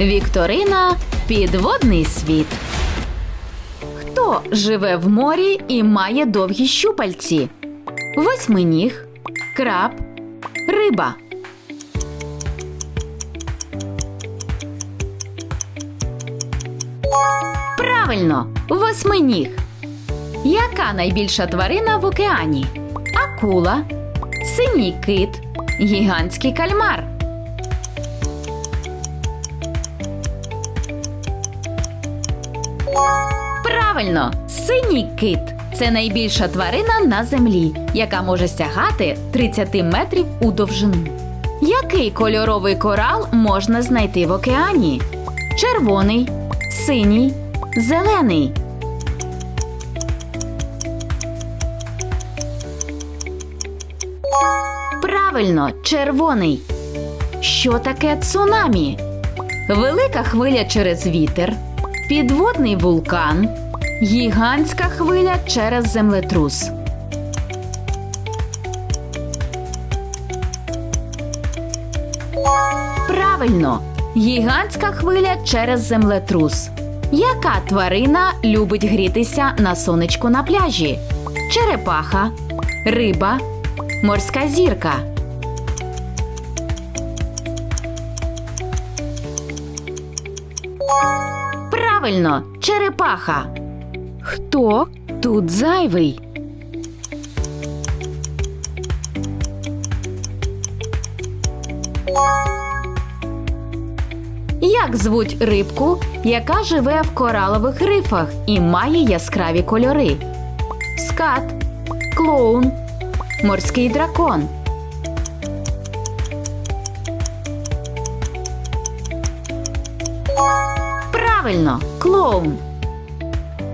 Вікторина Підводний світ. Хто живе в морі і має довгі щупальці? Восьминіг, краб, риба. Правильно, восьминіг. Яка найбільша тварина в океані? Акула, синій кит, гігантський кальмар. Правильно, синій кит це найбільша тварина на землі, яка може стягати 30 метрів у довжину. Який кольоровий корал можна знайти в океані? Червоний, синій, зелений. Правильно, червоний. Що таке цунамі? Велика хвиля через вітер, підводний вулкан, гігантська хвиля через землетрус. Правильно, гігантська хвиля через землетрус. Яка тварина любить грітися на сонечку на пляжі? Черепаха, риба, морська зірка. Правильно, черепаха. Хто тут зайвий? Як звуть рибку, яка живе в коралових рифах і має яскраві кольори? Скат, клоун, морський дракон. Правильно, клоун.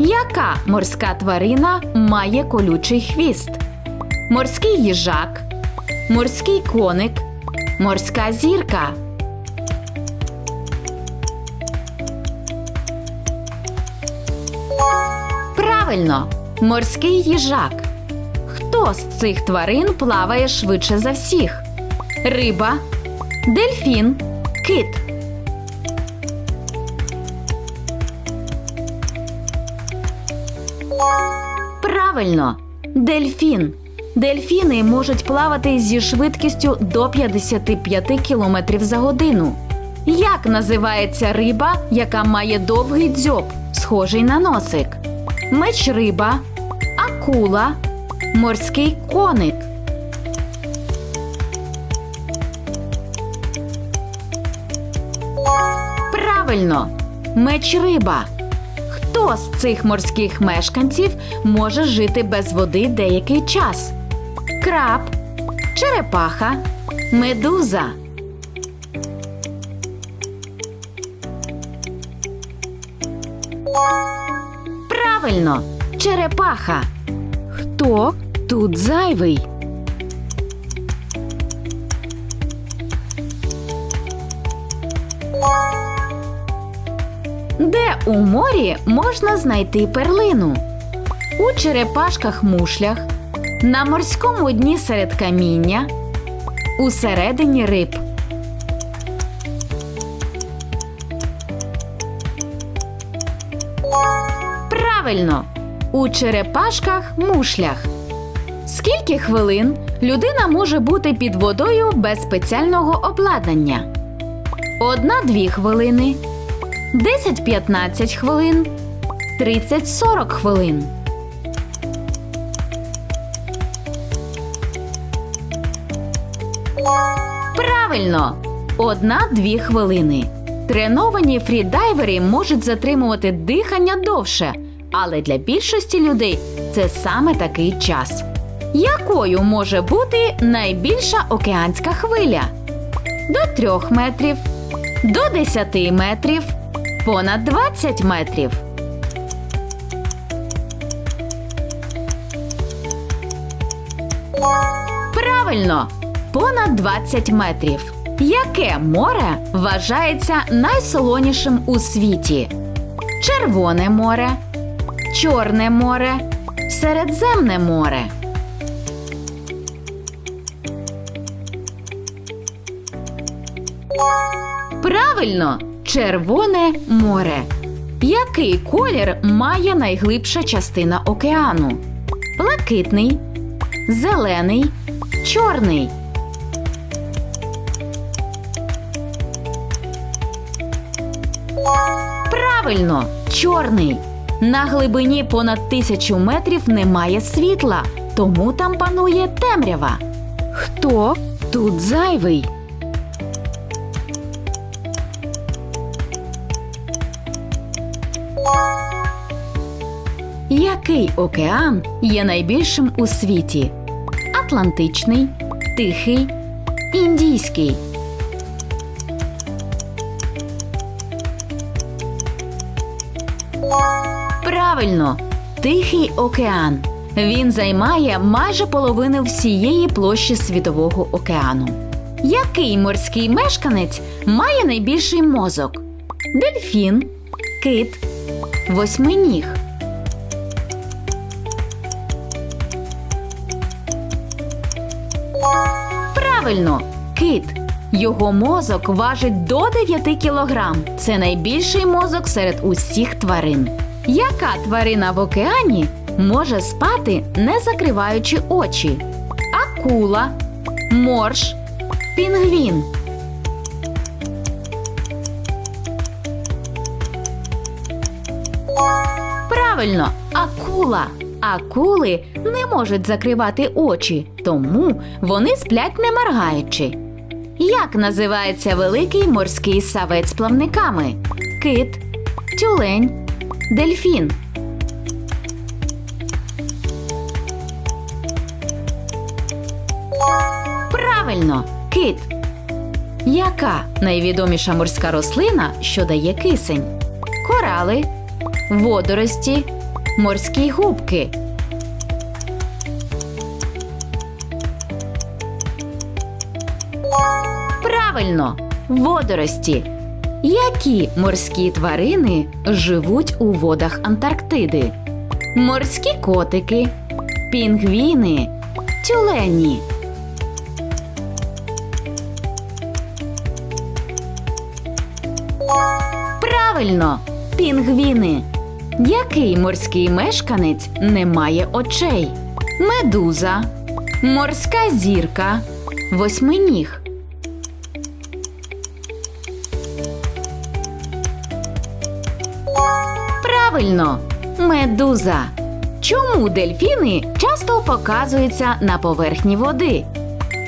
Яка морська тварина має колючий хвіст? Морський їжак, морський коник, морська зірка. Правильно, морський їжак. Хто з цих тварин плаває швидше за всіх? Риба, дельфін, кит. Правильно, дельфін. Дельфіни можуть плавати зі швидкістю до 55 км за годину. Як називається риба, яка має довгий дзьоб, схожий на носик? Меч риба, акула, морський коник. Правильно, меч риба. Хто з цих морських мешканців може жити без води деякий час? Краб, черепаха, медуза. Правильно, черепаха. Хто тут зайвий? У морі можна знайти перлину? У черепашках мушлях, на морському дні серед каміння, усередині риб. Правильно, у черепашках мушлях. Скільки хвилин людина може бути під водою без спеціального обладнання? Одна-дві хвилини, 10-15 хвилин, 30-40 хвилин. Правильно, одна-дві хвилини. Треновані фрідайвери можуть затримувати дихання довше, але для більшості людей це саме такий час. Якою може бути найбільша океанська хвиля? До 3 метрів, до 10 метрів, понад 20 метрів. Правильно, понад 20 метрів. Яке море вважається найсолонішим у світі? Червоне море, Чорне море, Середземне море. Правильно, Червоне море. Який колір має найглибша частина океану? Блакитний, зелений, чорний. Правильно, чорний. На глибині понад тисячу метрів немає світла, тому там панує темрява. Хто тут зайвий? Який океан є найбільшим у світі? Атлантичний, Тихий, Індійський. Правильно, Тихий океан. Він займає майже половину всієї площі Світового океану. Який морський мешканець має найбільший мозок? Дельфін, кит, восьминіг. Правильно, кит. Його мозок важить до 9 кілограм. Це найбільший мозок серед усіх тварин. Яка тварина в океані може спати, не закриваючи очі? Акула, морж, пінгвін. Правильно, акула. Акули не можуть закривати очі, тому вони сплять не моргаючи. Як називається великий морський савець з плавниками? Кит, тюлень, дельфін. Правильно, кит. Яка найвідоміша морська рослина, що дає кисень? Корали, водорості, морські губки. Правильно, водорості. Які морські тварини живуть у водах Антарктиди? Морські котики, пінгвіни, тюлені. Правильно, пінгвіни. Який морський мешканець не має очей? Медуза, морська зірка, восьминіг. Правильно, медуза. Чому дельфіни часто показуються на поверхні води?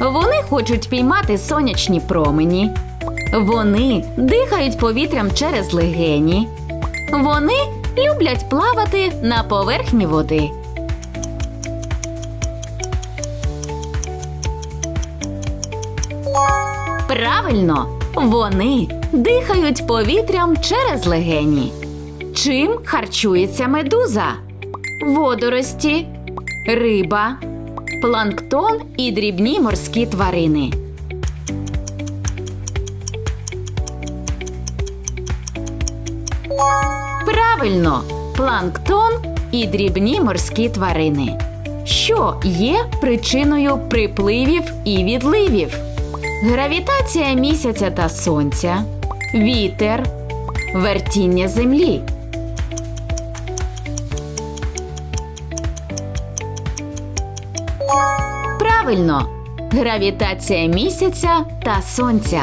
Вони хочуть піймати сонячні промені. Вони дихають повітрям через легені. Вони люблять плавати на поверхні води. Правильно, вони дихають повітрям через легені. Чим харчується медуза? Водорості, риба, планктон і дрібні морські тварини. Правильно, планктон і дрібні морські тварини. Що є причиною припливів і відливів? Гравітація місяця та сонця, вітер, вертіння землі. Правильно, гравітація місяця та сонця.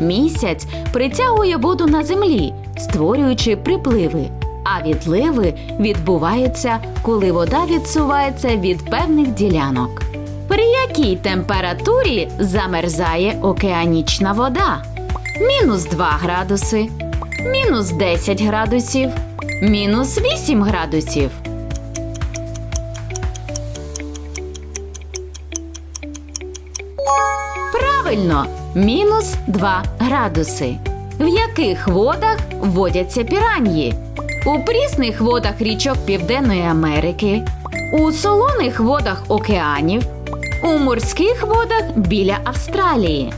Місяць притягує воду на землі, створюючи припливи, а відливи відбуваються, коли вода відсувається від певних ділянок. При якій температурі замерзає океанічна вода? Мінус 2 градуси, мінус 10 градусів, мінус 8 градусів. Правильно, мінус 2 градуси. В яких водах водяться піраньї? У прісних водах річок Південної Америки, у солоних водах океанів, у морських водах біля Австралії.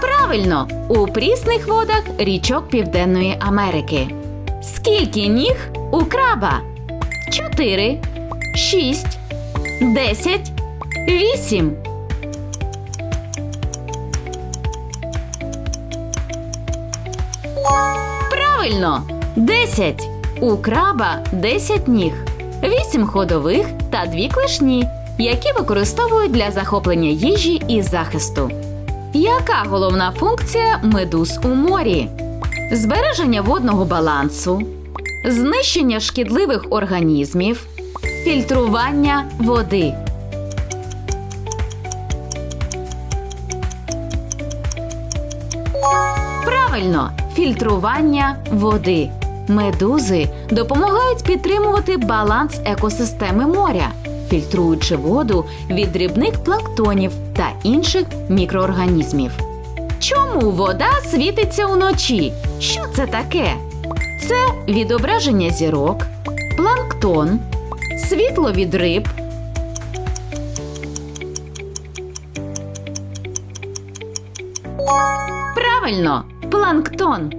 Правильно, у прісних водах річок Південної Америки. Скільки ніг у краба? Чотири, шість, десять, вісім. Правильно! 10. У краба 10 ніг, 8 ходових та 2 клешні, які використовують для захоплення їжі і захисту. Яка головна функція медуз у морі? Збереження водного балансу, знищення шкідливих організмів, фільтрування води. Правильно, фільтрування води. Медузи допомагають підтримувати баланс екосистеми моря, фільтруючи воду від дрібних планктонів та інших мікроорганізмів. Чому вода світиться уночі? Що це таке? Це відображення зірок, планктон, світло від риб. Правильно, планктон.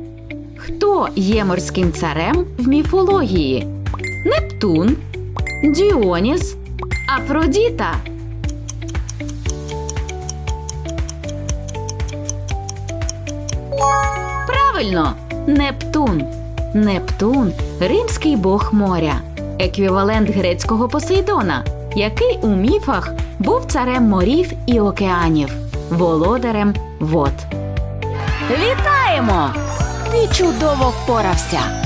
Хто є морським царем в міфології? Нептун, Діоніс, Афродіта. Правильно, Нептун. Нептун римський бог моря, еквівалент грецького Посейдона, який у міфах був царем морів і океанів, володарем вод. Вітаємо! Ти чудово впорався!